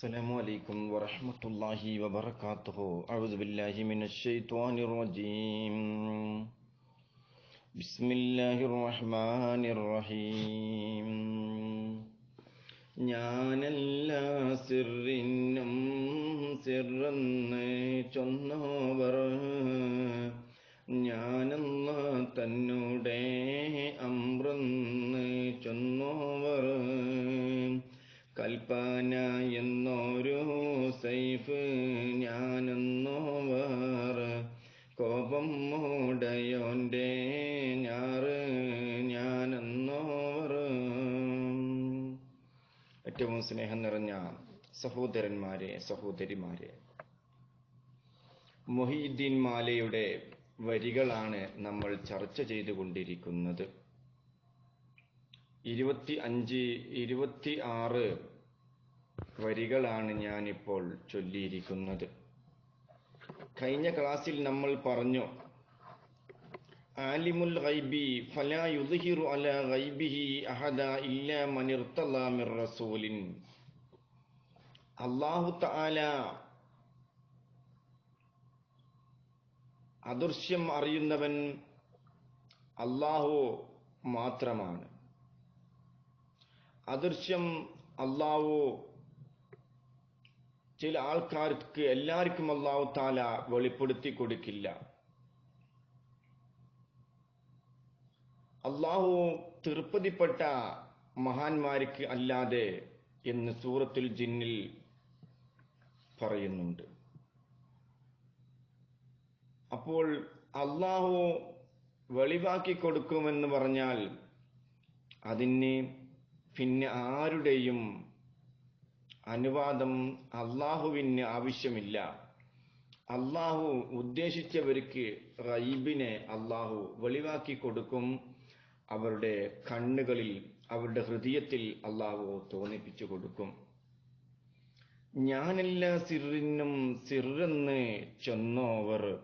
السلام عليكم ورحمة الله وبركاته أعوذ بالله من الشيطان الرجيم بسم الله الرحمن الرحيم ഞാനല്ല സിറിനും സിറന്ന് ചൊന്നവർ മൂടയോന്റെ ഞാറ് ഞാനെന്നോവർ. ഏറ്റവും സ്നേഹം നിറഞ്ഞ സഹോദരന്മാരെ സഹോദരിമാരെ മൊഹീദ്ദീൻ മാലയുടെ വരികളാണ് നമ്മൾ ചർച്ച ചെയ്തുകൊണ്ടിരിക്കുന്നത്. ഇരുപത്തി അഞ്ച് ഇരുപത്തി ആറ് വരികളാണ് ഞാനിപ്പോൾ ചൊല്ലിയിരിക്കുന്നത്. കഴിഞ്ഞ ക്ലാസ്സിൽ നമ്മൾ പറഞ്ഞു ആലിമുൽ ഗൈബി ഫലാ യുദ്ഹിറു അലാ ഗൈബിഹി അഹദ ഇല്ല ഇർത്തളാ മിർ റസൂലിൻ. അല്ലാഹു തആല അദൃശ്യം അറിയുന്നവൻ അല്ലാഹു മാത്രമാണ്. അദൃശ്യം അല്ലാഹു ചില ആൾക്കാർക്ക് എല്ലാവർക്കും അല്ലാഹു താല വെളിപ്പെടുത്തി കൊടുക്കില്ല. അള്ളാഹു തിരുപ്പതിപ്പെട്ട മഹാന്മാർക്ക് അല്ലാതെ എന്ന് സൂറത്തുൽ ജിന്നിൽ പറയുന്നുണ്ട്. അപ്പോൾ അള്ളാഹു വെളിവാക്കി കൊടുക്കുമെന്ന് പറഞ്ഞാൽ അതിന് പിന്നെ ആരുടെയും അനുവാദം അള്ളാഹുവിന് ആവശ്യമില്ല. അള്ളാഹു ഉദ്ദേശിച്ചവർക്ക് റൈബിനെ അള്ളാഹു വെളിവാക്കി കൊടുക്കും. അവരുടെ കണ്ണുകളിൽ അവരുടെ ഹൃദയത്തിൽ അള്ളാഹു തോന്നിപ്പിച്ചു കൊടുക്കും. ഞാനെല്ലാ സിറിനും സിറെന്ന് ചെന്നോവർ.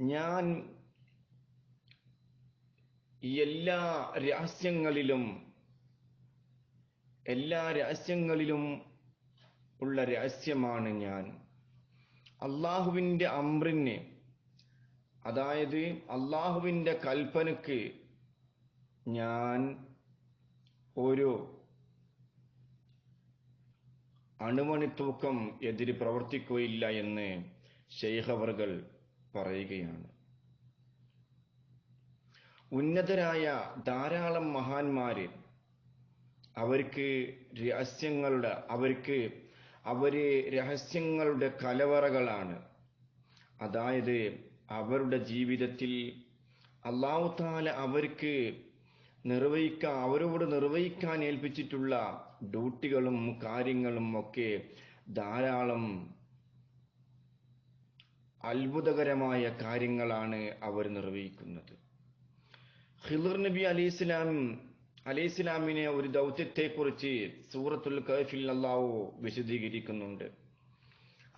ഞാൻ എല്ലാ രഹസ്യങ്ങളിലും എല്ലാ രഹസ്യങ്ങളിലും ഉള്ള രഹസ്യമാണ് ഞാൻ. അള്ളാഹുവിന്റെ അമ്രിന് അതായത് അള്ളാഹുവിന്റെ കൽപ്പനക്ക് ഞാൻ ഒരു അണുമണിത്തൂക്കം എതിര് പ്രവർത്തിക്കുകയില്ല എന്ന് ശൈഹവറുകൾ പറയുകയാണ്. ഉന്നതരായ ധാരാളം മഹാന്മാര് അവർക്ക് രഹസ്യങ്ങളുടെ അവർക്ക് അവർ രഹസ്യങ്ങളുടെ കലവറകളാണ്. അതായത് അവരുടെ ജീവിതത്തിൽ അള്ളാഹു താല അവർക്ക് നിർവഹിക്കാൻ അവരോട് നിർവഹിക്കാൻ ഏൽപ്പിച്ചിട്ടുള്ള ഡ്യൂട്ടികളും കാര്യങ്ങളും ഒക്കെ ധാരാളം അത്ഭുതകരമായ കാര്യങ്ങളാണ് അവർ നിർവഹിക്കുന്നത്. ഹിദുർ നബി അലി ഇസ്ലാം അലി ഇസ്ലാമിനെ ഒരു ദൗത്യത്തെക്കുറിച്ച് സൂറത്തുൽ കഫിൽ അള്ളാഹു വിശദീകരിക്കുന്നുണ്ട്.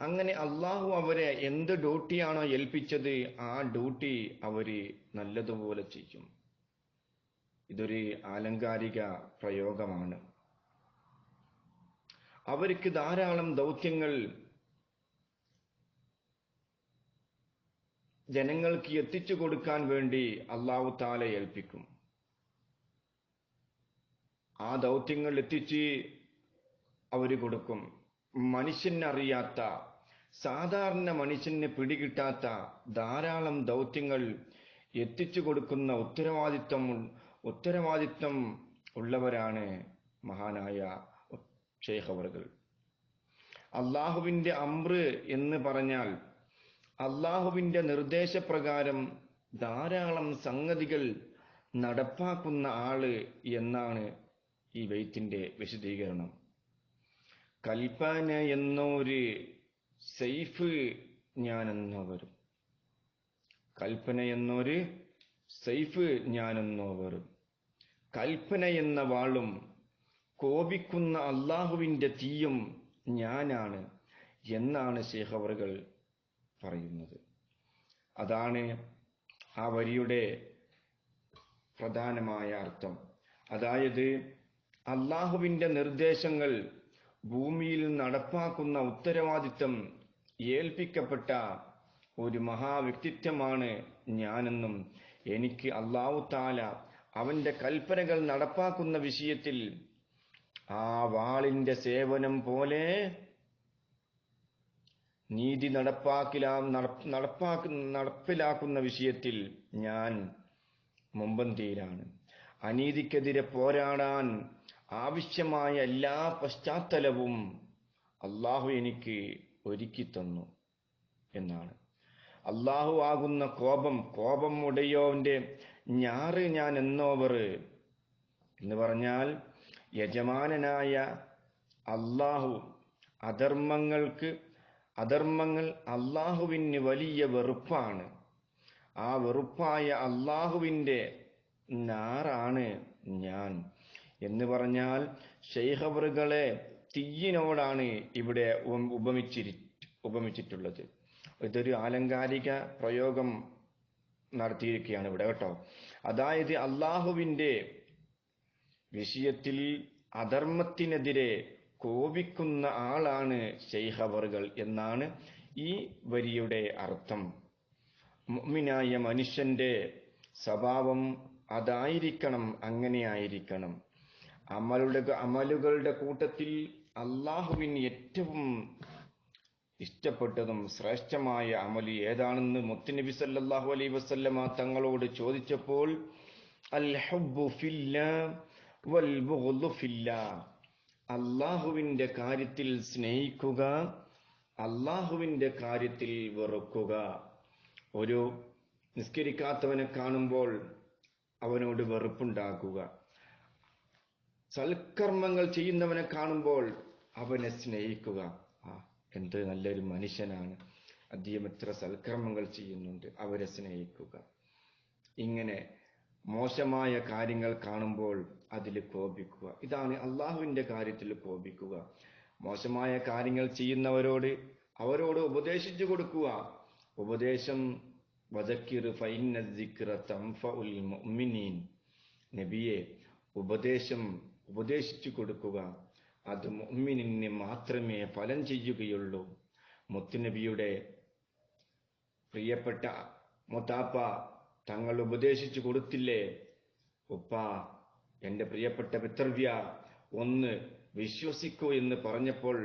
അങ്ങനെ അള്ളാഹു അവരെ എന്ത് ഡ്യൂട്ടിയാണോ ഏൽപ്പിച്ചത് ആ ഡ്യൂട്ടി അവർ നല്ലതുപോലെ ചെയ്യും. ഇതൊരു ആലങ്കാരിക പ്രയോഗമാണ്. അവർക്ക് ധാരാളം ദൗത്യങ്ങൾ ജനങ്ങൾക്ക് എത്തിച്ചു കൊടുക്കാൻ വേണ്ടി അള്ളാഹു താല ഏൽപ്പിക്കും. ആ ദൗത്യങ്ങൾ എത്തിച്ച് അവർ കൊടുക്കും. മനുഷ്യനറിയാത്ത സാധാരണ മനുഷ്യന് പിടികിട്ടാത്ത ധാരാളം ദൗത്യങ്ങൾ എത്തിച്ചു കൊടുക്കുന്ന ഉത്തരവാദിത്വം ഉത്തരവാദിത്വം ഉള്ളവരാണ് മഹാനായ ഷേഖവറുകൾ അള്ളാഹുവിന്റെ അമ്ര് എന്ന് പറഞ്ഞാൽ അള്ളാഹുവിന്റെ നിർദ്ദേശപ്രകാരം ധാരാളം സംഗതികൾ നടപ്പാക്കുന്ന ആൾ എന്നാണ് ഈ വെയ്ത്തിന്റെ വിശദീകരണം. കൽപ്പന എന്നൊരു സെയ്ഫ് ഞാനെന്നോ വരും. കൽപ്പന എന്നൊരു സെയ്ഫ് ഞാനെന്നോ വരും. കൽപ്പന എന്ന വാളും കോപിക്കുന്ന അള്ളാഹുവിന്റെ തീയും ഞാനാണ് എന്നാണ് ശേഖവറുകൾ പറയുന്നത്. അതാണ് ആ വരിയുടെ പ്രധാനമായ അർത്ഥം. അതായത് അള്ളാഹുവിന്റെ നിർദ്ദേശങ്ങൾ ഭൂമിയിൽ നടപ്പാക്കുന്ന ഉത്തരവാദിത്തം ഏൽപ്പിക്കപ്പെട്ട ഒരു മഹാവ്യക്തിത്വമാണ് ഞാനെന്നും എനിക്ക് അള്ളാഹു താല അവന്റെ കൽപ്പനകൾ നടപ്പാക്കുന്ന വിഷയത്തിൽ ആ വാളിന്റെ സേവനം പോലെ നീതി നടപ്പാക്കിലാ നടപ്പാക്ക നടപ്പിലാക്കുന്ന വിഷയത്തിൽ ഞാൻ മുമ്പന്തിയിലാണ്. അനീതിക്കെതിരെ പോരാടാൻ ആവശ്യമായ എല്ലാ പശ്ചാത്തലവും അള്ളാഹു എനിക്ക് ഒരുക്കി തന്നു എന്നാണ്. അള്ളാഹു ആകുന്ന കോപം കോപം ഉടയോന്റെ ഞാറ് ഞാൻ എന്നോവർ എന്ന് പറഞ്ഞാൽ യജമാനനായ അള്ളാഹു അധർമ്മങ്ങൾക്ക് അധർമ്മങ്ങൾ അള്ളാഹുവിന് വലിയ വെറുപ്പാണ്. ആ വെറുപ്പായ അള്ളാഹുവിന്റെ നാറാണ് ഞാൻ. എന്ന് പറഞ്ഞാൽ ഷെയ്ഖബറുകളെ തീയിനോടാണ് ഇവിടെ ഉപമിച്ചിരി ഉപമിച്ചിട്ടുള്ളത്. ഇതൊരു ആലങ്കാരിക പ്രയോഗം നടത്തിയിരിക്കുകയാണ് ഇവിടെ കേട്ടോ. അതായത് അള്ളാഹുവിന്റെ വിഷയത്തിൽ അധർമ്മത്തിനെതിരെ കോപിക്കുന്ന ആളാണ് ഷെയ്ഖബറുകൾ എന്നാണ് ഈ വരിയുടെ അർത്ഥം. മുഅ്മിനായ മനുഷ്യന്റെ സ്വഭാവം അതായിരിക്കണം അങ്ങനെയായിരിക്കണം. അമലുടെ അമലുകളുടെ കൂട്ടത്തിൽ അള്ളാഹുവിന് ഏറ്റവും ഇഷ്ടപ്പെട്ടതും ശ്രേഷ്ഠമായ അമലി ഏതാണെന്ന് മുത്തുനബി സല്ലാഹു അലൈ വസല്ലമ തങ്ങളോട് ചോദിച്ചപ്പോൾ അൽ വൽ അള്ളാഹുവിന്റെ കാര്യത്തിൽ സ്നേഹിക്കുക അള്ളാഹുവിന്റെ കാര്യത്തിൽ വെറുക്കുക. ഒരു നിസ്കരിക്കാത്തവനെ കാണുമ്പോൾ അവനോട് വെറുപ്പുണ്ടാക്കുക. സൽക്കർമ്മങ്ങൾ ചെയ്യുന്നവനെ കാണുമ്പോൾ അവനെ സ്നേഹിക്കുക. ആ എന്ത് നല്ലൊരു മനുഷ്യനാണ്. അദ്ദേഹം എത്ര സൽക്കർമ്മങ്ങൾ ചെയ്യുന്നുണ്ട്. അവരെ സ്നേഹിക്കുക. ഇങ്ങനെ മോശമായ കാര്യങ്ങൾ കാണുമ്പോൾ അതിൽ കോപിക്കുക. ഇതാണ് അള്ളാഹുവിന്റെ കാര്യത്തിൽ കോപിക്കുക. മോശമായ കാര്യങ്ങൾ ചെയ്യുന്നവരോട് അവരോട് ഉപദേശിച്ചു കൊടുക്കുക. ഉപദേശം വദക്കിർ നബിയെ ഉപദേശം ഉപദേശിച്ചു കൊടുക്കുക. അത് മുഅ്മിനിന് മാത്രമേ ഫലം ചെയ്യുകയുള്ളൂ. മുത്തുനബിയുടെ പ്രിയപ്പെട്ട മുത്താപ്പ തങ്ങൾ ഉപദേശിച്ചു കൊടുത്തില്ലേ? ഉപ്പ എന്റെ പ്രിയപ്പെട്ട പിതൃവ്യ ഒന്ന് വിശ്വസിക്കൂ എന്ന് പറഞ്ഞപ്പോൾ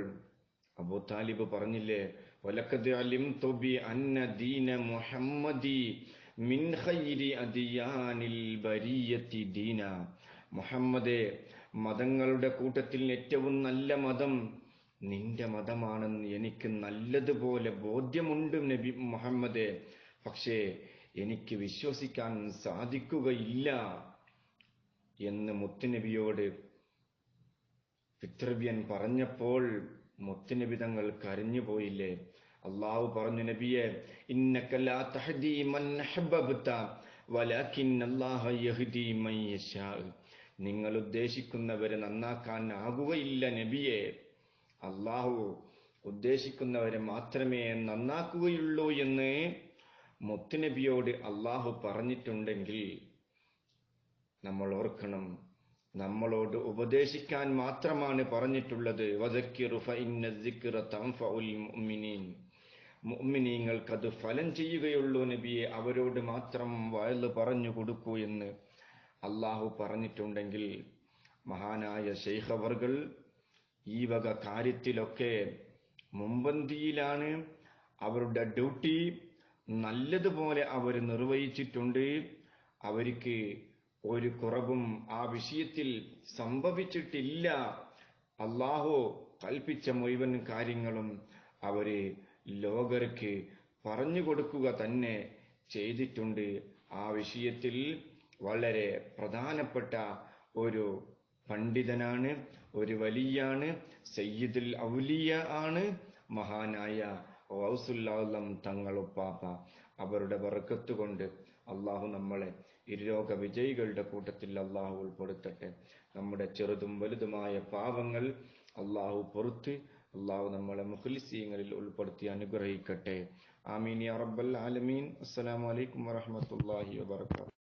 അബൂ താലിബ് പറഞ്ഞില്ലേ വലക്കത് അലിം തൊബി അന്ന ദീന മുഹമ്മദി മിൻ ഖൈരി അദിയാനിൽ ബരിയത്തി ദീന. മുഹമ്മദേ മതങ്ങളുടെ കൂട്ടത്തിൽ ഏറ്റവും നല്ല മതം നിന്റെ മതമാണെന്ന് എനിക്ക് നല്ലതുപോലെ ബോധ്യമുണ്ട് നബി മുഹമ്മദേ. പക്ഷേ എനിക്ക് വിശ്വസിക്കാൻ സാധിക്കുകയില്ല എന്ന് മുത്തുനബിയോട് പിതൃവ്യൻ പറഞ്ഞപ്പോൾ മുത്തുനബി തങ്ങൾ കരഞ്ഞുപോയില്ലേ അള്ളാഹു പറഞ്ഞു നബിയെ ഇന്നക്കല്ലാ വലാകിൻ അല്ലാഹ യഹ്ദി മൻ യശാ നിങ്ങൾ ഉദ്ദേശിക്കുന്നവരെ നന്നാക്കാൻ ആകുകയില്ല നബിയെ. അള്ളാഹു ഉദ്ദേശിക്കുന്നവരെ മാത്രമേ നന്നാക്കുകയുള്ളൂ എന്ന് മുത്തുനബിയോട് അള്ളാഹു പറഞ്ഞിട്ടുണ്ടെങ്കിൽ നമ്മൾ ഓർക്കണം നമ്മളോട് ഉപദേശിക്കാൻ മാത്രമാണ് പറഞ്ഞിട്ടുള്ളത്. വദക്കിറു ഫഇന്ന ദിക്റ തൻഫഉൽ മുഅ്മിനീൻ. മുഅ്മിനീങ്ങൾക്ക് ഫലം ചെയ്യുകയുള്ളൂ നബിയെ. അവരോട് മാത്രം വയൽ പറഞ്ഞു കൊടുക്കൂ എന്ന്. അള്ളാഹു പറഞ്ഞിട്ടുണ്ടെങ്കിൽ മഹാനായ ശൈഖവർകൾ ഈ വക കാര്യത്തിലൊക്കെ മുമ്പന്തിയിലാണ് അവരുടെ ഡ്യൂട്ടി. നല്ലതുപോലെ അവർ നിർവഹിച്ചിട്ടുണ്ട്. അവർക്ക് ഒരു കുറവും ആ വിഷയത്തിൽ സംഭവിച്ചിട്ടില്ല. അള്ളാഹു കൽപ്പിച്ച മുഴുവൻ കാര്യങ്ങളും അവർ ലോകർക്ക് പറഞ്ഞു കൊടുക്കുക തന്നെ ചെയ്തിട്ടുണ്ട്. ആ വിഷയത്തിൽ വളരെ പ്രധാനപ്പെട്ട ഒരു പണ്ഡിതനാണ് ഒരു വലിയാണ് സയ്യിദുൽ ഔലിയ ആണ് മഹാനായ ഔസുല്ലാം തങ്ങളുപ്പാപ്പ അവരുടെ വർക്കത്ത് കൊണ്ട് അള്ളാഹു നമ്മളെ ഇരുരോഗ വിജയികളുടെ കൂട്ടത്തിൽ അള്ളാഹു ഉൾപ്പെടുത്തട്ടെ. നമ്മുടെ ചെറുതും വലുതുമായ പാപങ്ങൾ അള്ളാഹു പൊറുത്ത് അള്ളാഹു നമ്മളെ മുഖലിസീങ്ങളിൽ ഉൾപ്പെടുത്തി അനുഗ്രഹിക്കട്ടെ. ആമീൻ റബ്ബൽ ആലമീൻ. അസ്സലാമു അലൈക്കും വറഹ്മത്തുള്ളാഹി വബറകാതുഹു.